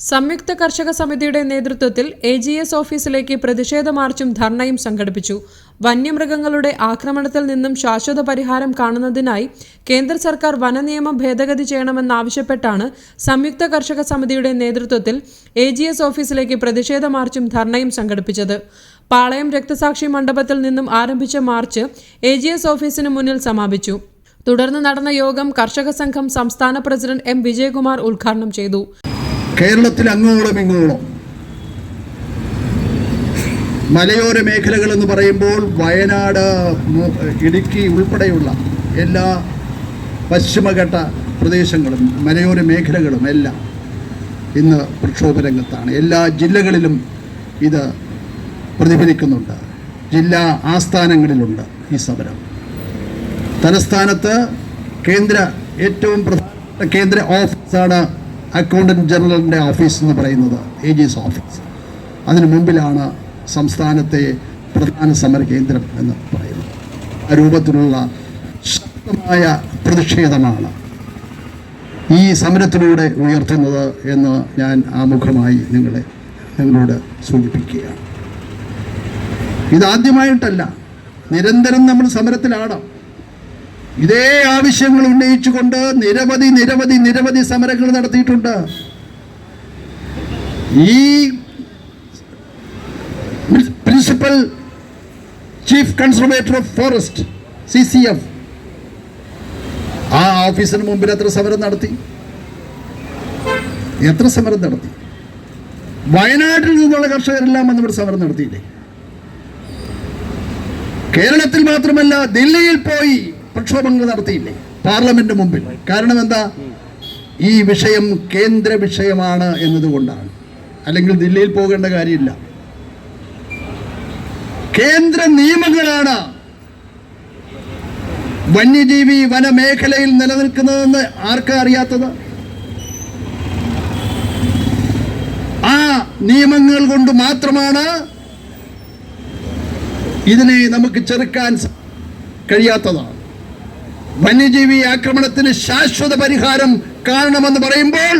സംയുക്ത കർഷക സമിതിയുടെ നേതൃത്വത്തിൽ എ ജി എസ് ഓഫീസിലേക്ക് പ്രതിഷേധ മാർച്ചും ധർണയും സംഘടിപ്പിച്ചു. വന്യമൃഗങ്ങളുടെ ആക്രമണത്തിൽ നിന്നും ശാശ്വത പരിഹാരം കാണുന്നതിനായി കേന്ദ്ര സർക്കാർ വനനിയമം ഭേദഗതി ചെയ്യണമെന്നാവശ്യപ്പെട്ടാണ് സംയുക്ത കർഷക സമിതിയുടെ നേതൃത്വത്തിൽ എ ജി എസ് ഓഫീസിലേക്ക് പ്രതിഷേധ മാർച്ചും ധർണയും സംഘടിപ്പിച്ചത്. പാളയം രക്തസാക്ഷി മണ്ഡപത്തിൽ നിന്നും ആരംഭിച്ച മാർച്ച് എ ജി എസ് ഓഫീസിന് മുന്നിൽ സമാപിച്ചു. തുടർന്ന് നടന്ന യോഗം കർഷക സംഘം സംസ്ഥാന പ്രസിഡന്റ് എം വിജയകുമാർ ഉദ്ഘാടനം ചെയ്തു. കേരളത്തിൽ അങ്ങോളം ഇങ്ങോളം. മലയോര മേഖലകൾ എന്ന് പറയുമ്പോൾ വയനാട് ഇടുക്കി ഉൾപ്പെടെയുള്ള എല്ലാ പശ്ചിമഘട്ട പ്രദേശങ്ങളും മലയോര മേഖലകളും എല്ലാം ഇന്ന് പ്രക്ഷോഭ രംഗത്താണ്. എല്ലാ ജില്ലകളിലും ഇത് പ്രതിഫലിക്കുന്നുണ്ട്. ജില്ലാ ആസ്ഥാനങ്ങളിലുണ്ട് ഈ സമരം. തലസ്ഥാനത്ത് കേന്ദ്ര ഏറ്റവും പ്രധാനപ്പെട്ട കേന്ദ്ര ഓഫീസാണ് അക്കൗണ്ടന്റ് ജനറലിന്റെ ഓഫീസ് എന്ന് പറയുന്നത് എ ജി എസ് ഓഫീസ് അതിനു മുമ്പിലാണ് സംസ്ഥാനത്തെ പ്രധാന സമര കേന്ദ്രം എന്ന് പറയുന്നത്. ആ രൂപത്തിലുള്ള ശക്തമായ പ്രതിഷേധമാണ് ഈ സമരത്തിലൂടെ ഉയർത്തുന്നത് എന്ന് ഞാൻ ആമുഖമായി നിങ്ങളെ നിങ്ങളോട് സൂചിപ്പിക്കുകയാണ്. ഇതാദ്യമായിട്ടല്ല നിരന്തരം നമ്മൾ സമരത്തിലാണ് ഇതേ ആവശ്യങ്ങൾ ഉന്നയിച്ചുകൊണ്ട് നിരവധി നിരവധി നിരവധി സമരങ്ങൾ നടത്തിയിട്ടുണ്ട്. ഈ principal chief conservator of forest C C F ആ ഓഫീസിന് മുമ്പിൽ എത്ര സമരം നടത്തി? എത്ര സമരം നടത്തി? വയനാട്ടിൽ നിന്നുള്ള കർഷകരെല്ലാം വന്നിവിടെ സമരം നടത്തിയില്ലേ? കേരളത്തിൽ മാത്രമല്ല ദില്ലിയിൽ പോയി പ്രക്ഷോഭങ്ങൾ നടത്തിയില്ലേ? പാർലമെന്റ് മുമ്പിൽ. കാരണം എന്താ? ഈ വിഷയം കേന്ദ്ര വിഷയമാണ് എന്നതുകൊണ്ടാണ്. അല്ലെങ്കിൽ ദില്ലിയിൽ പോകേണ്ട കാര്യമില്ല. കേന്ദ്ര നിയമങ്ങളാണ് വന്യജീവി വനമേഖലയിൽ നിലനിൽക്കുന്നതെന്ന് ആർക്കാ അറിയാത്തത്? ആ നിയമങ്ങൾ കൊണ്ട് മാത്രമാണ് ഇതിനെ നമുക്ക് ചെറുക്കാൻ കഴിയാത്തതാണ്. വന്യജീവി ആക്രമണത്തിന് ശാശ്വത പരിഹാരം കാണണമെന്ന് പറയുമ്പോൾ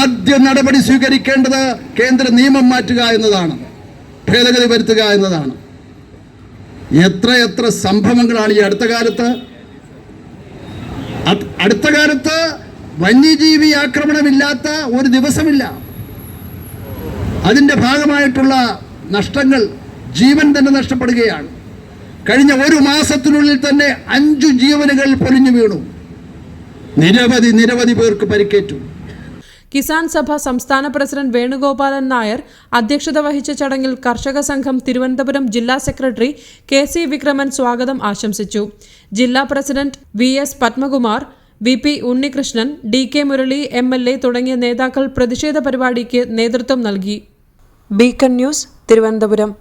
ആദ്യ നടപടി സ്വീകരിക്കേണ്ടത് കേന്ദ്ര നിയമം മാറ്റുക എന്നതാണ് ഭേദഗതി വരുത്തുക എന്നതാണ്. എത്ര എത്ര സംഭവങ്ങളാണ് ഈ അടുത്ത കാലത്ത്? അടുത്ത കാലത്ത് വന്യജീവി ആക്രമണമില്ലാത്ത ഒരു ദിവസമില്ല. അതിന്റെ ഭാഗമായിട്ടുള്ള നഷ്ടങ്ങൾ ജീവൻ തന്നെ നഷ്ടപ്പെടുകയാണ്. കഴിഞ്ഞ ഒരു മാസത്തിനുള്ളിൽ തന്നെ അഞ്ചു ജീവനുകൾ പൊലിഞ്ഞു വീണു. നിരവധി നിരവധി പേർക്ക് പരിക്കേറ്റു. കിസാൻ സഭ സംസ്ഥാന പ്രസിഡന്റ് വേണുഗോപാലൻ നായർ അധ്യക്ഷത വഹിച്ച ചടങ്ങിൽ കർഷക സംഘം തിരുവനന്തപുരം ജില്ലാ സെക്രട്ടറി കെ സി വിക്രമൻ സ്വാഗതം ആശംസിച്ചു. ജില്ലാ president V S Padmakumar V P Unnikrishnan D K Murali M L A തുടങ്ങിയ നേതാക്കൾ പ്രതിഷേധ പരിപാടിക്ക് നേതൃത്വം നൽകി. Beacon news Thiruvananthapuram.